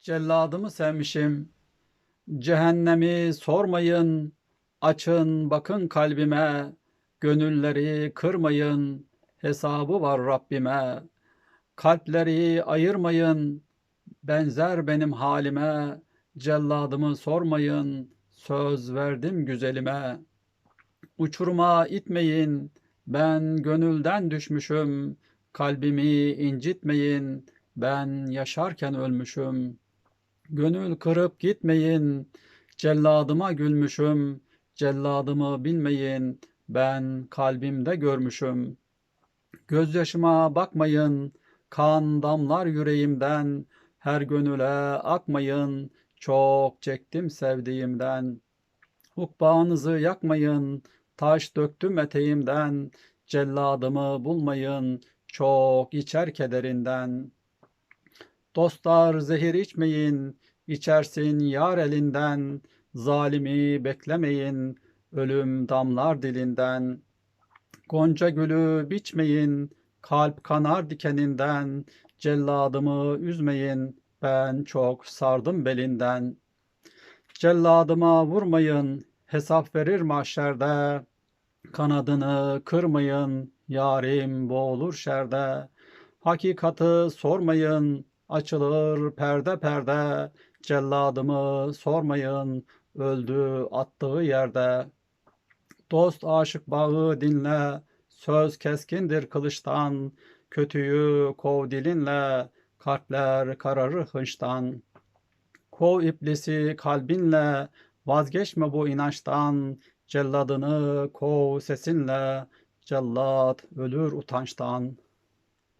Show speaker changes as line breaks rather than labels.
Celladımı sevmişim. Cehennemi sormayın. Açın bakın kalbime. Gönülleri kırmayın. Hesabı var Rabbime. Kalpleri ayırmayın. Benzer benim halime. Celladımı sormayın. Söz verdim güzelime. Uçuruma itmeyin. Ben gönülden düşmüşüm. Kalbimi incitmeyin. Ben yaşarken ölmüşüm. Gönül kırıp gitmeyin. Celladıma gülmüşüm. Celladımı bilmeyin. Ben kalbimde görmüşüm. Gözyaşıma bakmayın. Kan damlar yüreğimden. Her gönüle akmayın. Çok çektim sevdiğimden. Ukbanızı yakmayın. Taş döktüm eteğimden. Celladımı bulmayın. Çok içer kederinden. Dostlar zehir içmeyin. İçersin yar elinden. Zalimi beklemeyin. Ölüm damlar dilinden. Gonca gülü biçmeyin. Kalp kanar dikeninden. Celladımı üzmeyin. Ben çok sardım belinden. Celladıma vurmayın. Hesap verir mahşerde. Kanadını kırmayın. Yarim boğulur şerde. Hakikatı sormayın. Açılır perde perde. Celladımı sormayın. Öldü attığı yerde. Dost aşık bağı dinle. Söz keskindir kılıçtan. Kötüyü kov dilinle. Kalpler kararır hınçtan. Kov iblisi kalbinle. Vazgeçme bu inançtan. Celladını kov sesinle. Cellat ölür utançtan.